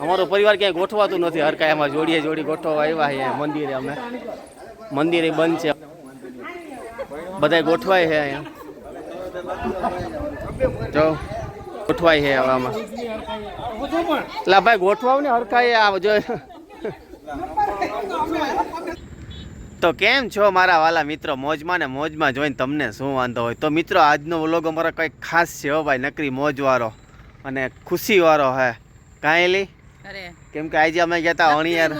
અમારો પરિવાર ક્યાંય ગોઠવાતું નથી. હરકાય એમાં જોડીએ જોડી ગોઠવવા આવ્યા અહીંયા મંદિરે અમે. મંદિરે બંધ છે. બધાય ગોઠવાય છે અહીંયા. જો, ગોઠવાય છે હવે આમાં. લા ભાઈ, ગોઠવાવ ને હરકાય આ જો. તો કેમ છો મારા વાલા મિત્રો? મોજમાં ને મોજમાં જોઈને તમને શું વાંધો હોય? તો મિત્રો, આજનો વ્લોગ અમારો કંઈક ખાસ છે હો ભાઈ, નકરી મોજવાળો અને ખુશીવાળો હે. કાંઈ કેમ કે આજે અમે ગયા હતા અણિયાર.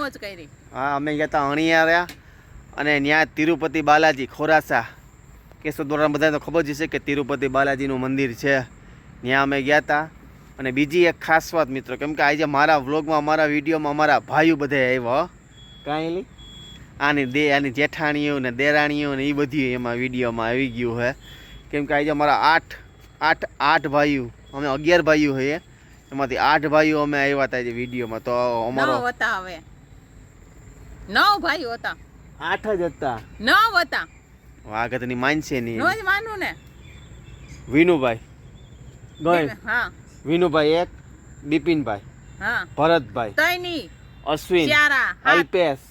હા અમે ગયા હતા અણિયાર અને ત્યાં તિરુપતિ બાલાજી ખોરાસા. કેશોદ દ્વારા બધાને તો ખબર જ છે કે તિરુપતિ બાલાજીનું મંદિર છે. ત્યાં અમે ગયા હતા અને બીજી એક ખાસ વાત મિત્રો કેમ કે આજે મારા વ્લોગમાં મારા વિડીયોમાં અમારા ભાઈઓ બધા આવ્યા. કાંઈ આની દે આની જેઠાણીઓ ને દેરાણીઓ ને એ બધી એમાં વિડીયોમાં આવી ગયું છે કેમ કે આજે અમારા આઠ આઠ આઠ ભાઈઓ અમે અગિયાર ભાઈઓ છીએ એમાંથી આઠ ભાઈઓ અમે આવ્યા હતા વિડીયોમાં તો અમારો નવ હતા હવે. નવ ભાઈઓ હતા. આઠ જ હતા. નવ હતા. વાગતની માનશે નહીં. નો જ માનું ને. વિનુભાઈ ગય હા. વિનુભાઈ એક બિપિનભાઈ હા. ભરતભાઈ તૈની અશ્વિન ચારા અલ્પેશ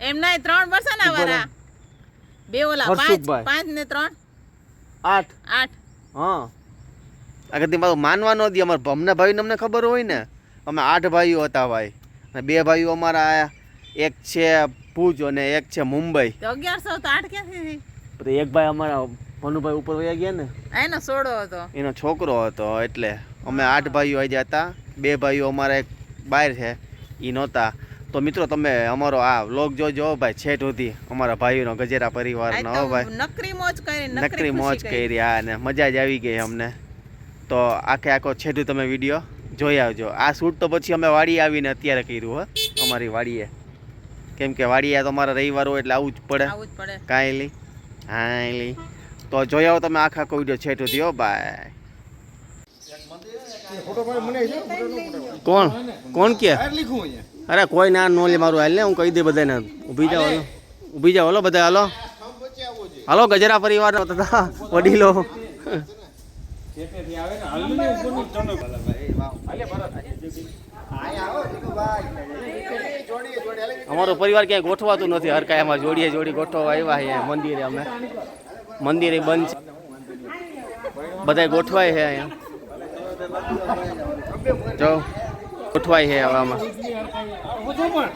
એમના ત્રણ વર્ષ ના વાળા બે ઓલા પાંચ પાંચ ને ત્રણ? આઠ. આઠ. હા. આગળથી મારું માનવા ન દે અમારા અમને ભાઈને અમને ખબર હોય ને અમે આઠ ભાઈઓ હતા ભાઈ. અને બે ભાઈઓ અમારા આયા. એક છે ભુજ અને એક છે મુંબઈ. અગિયારસો તો આઠ ક્યાંથી એક ભાઈ અમારા ભનુભાઈ ઉપર વયા ગયા ને. એનો સોડો હતો. એનો છોકરો હતો એટલે અમે આઠ ભાઈઓ આજે હતા. બે ભાઈઓ અમારા એક બહાર છે એ નહોતા. તો મિત્રો તમે અમારો આ વ્લોગ જોજો ભાઈ છેટ સુધી. અમારા ભાઈઓનો ગજેરા પરિવારનો હો ભાઈ. નકરી મોજ કરી નકરી મોજ કરી. આ ને મજા જ આવી ગઈ અમને. તો આખે આખો છેડું તમે વીડિયો જોઈ આવજો. આ શૂટ તો પછી અમે વાડીએ આવીને અત્યારે કર્યું હો. અમારી વાડીએ. કેમ કે વાડીએ તો અમારા રવિવાર હોય એટલે આવું જ પડે. કાંઈ લી હા લી તો જોઈ આવો તમે આખા આખો વીડિયો છેટું થયો. બાય કોણ? કોણ કે? અરે કોઈ ના નો લે મારું હાલ ને હું કહી દે બધાને. ઊભી જાઓ ઊભી જાઓ હલો બધા હાલો. હાલો ગજરા પરિવાર વડીલો. અમારો પરિવાર ક્યાંય ગોઠવાતું નથી હરકાય એમાં જોડીએ જોડી ગોઠવવા આવ્યા અહીંયા મંદિરે અમે. મંદિરે બંધ છે. બધાય ગોઠવાય છે અહીંયા. જો ગોઠવાય છે હવે આમાં.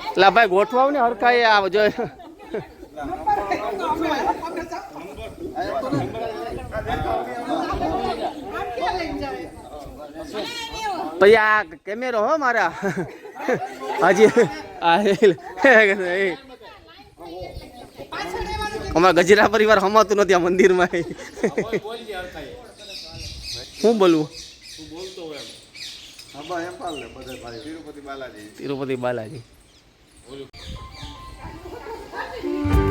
એટલે ભાઈ ગોઠવાવ ને હરકાય આ જો. આ કેમેરો હો મારા. હાજી અમારા ગજરા પરિવાર હમાતું નથી આ મંદિરમાં. શું બોલવું? તિરુપતિ બાલાજી. વિડિયો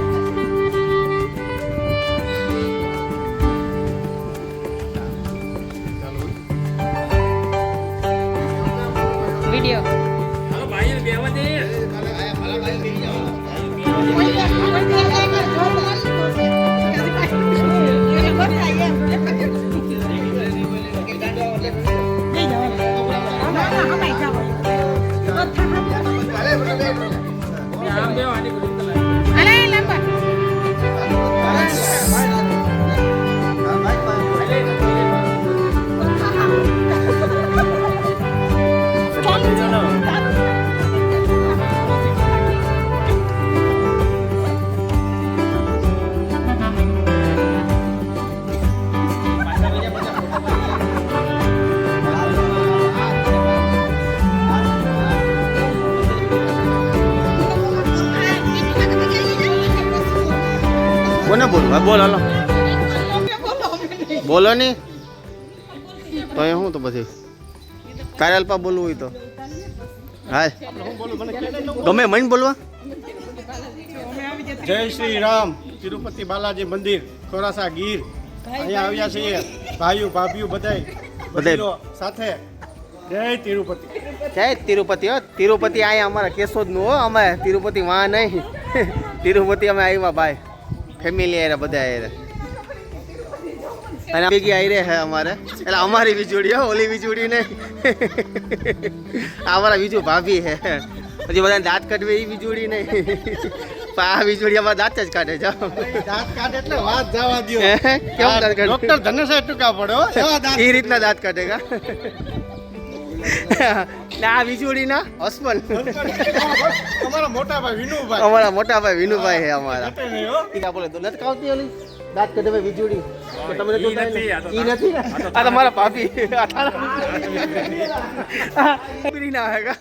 કોને બોલવું? હા બોલ હાલો. બોલો ની. તો એ શું તો પછી? તારે અલ્પા બોલવું હોય તો. હા ગમે મન બોલવા? જય શ્રી રામ. તિરુપતિ બાલાજી મંદિર ખોરાસા ગીર. અહીંયા આવ્યા છીએ. ભાઈઓ ભાભીઓ બધાય. બધાય. સાથે. જય તિરુપતિ. જય તિરુપતિ હો. તિરુપતિ અહીંયા અમારા કેશોદનું હો. અમે તિરુપતિ વાં નહીં. તિરુપતિ અમે આવ્યા ભાઈ. ફેમિલી આરે બધા આરે અને ભેગી આયરે હે અમારે. એટલે અમારી વીજળી હો ઓલી વીજળી નહીં. આ મારા બીજું ભાભી હે. પછી બધાને દાંત કાઢવે એ વીજળી નહીં. આ વીજળી અમારા દાંત જ કાઢે જાઓ દાંત કાઢે એટલે વાત જવા દો કેમ દાંત કાઢે? ડોક્ટર ધનેશભાઈ ટૂંકા પડે હો. એવા દાંત. એ રીતના દાંત કાઢે કા? આ વીજળી ના હસબન અમારા મોટા ભાઈ વિનુભાઈ. અમારા મોટા ભાઈ વિનુભાઈ હે. અમારા ટીકા બોલે તો નથી કાવતી ઓલી? દાંત કાઢે ભાઈ વીજળી તમને તમે તો ઈ નથી આ તમારા ભાભી. આ તારા ના હેગા.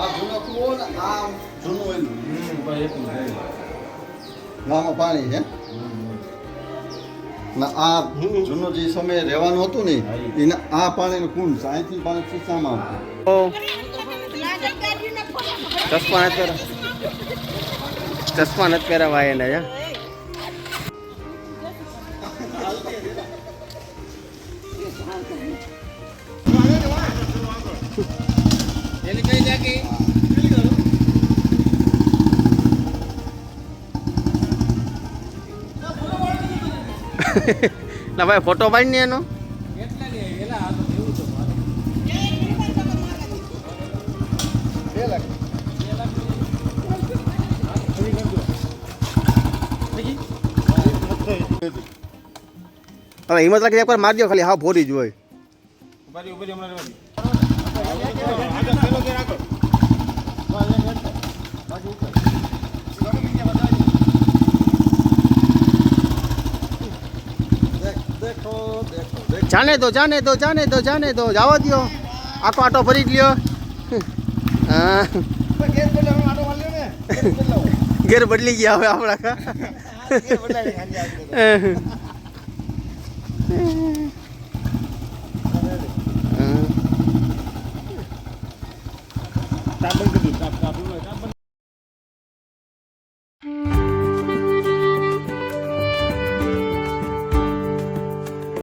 આ જૂનો ને આ જૂનું એનું. પાણી છે. ના આ જૂનું જે સમયે રહેવાનું હતું ને એને આ પાણીનું કુંડ અહીંથી પાણી ખિસ્સામાં આવતું ઓ. ચશ્મા નથી પહેરા ચશ્મા નથી પહેરાવા એને ના, ભાઈ ફોટો પાડી એનો. હવે હિંમત રાખી એકવાર મારજો ખાલી હા ભોરી જ હોય. જાને દો જાને દો જાને દો જાને દો જવા દો આખો આટો. ગેર બદલાવો. ઘેર બદલી ગયા હવે આપણા કા.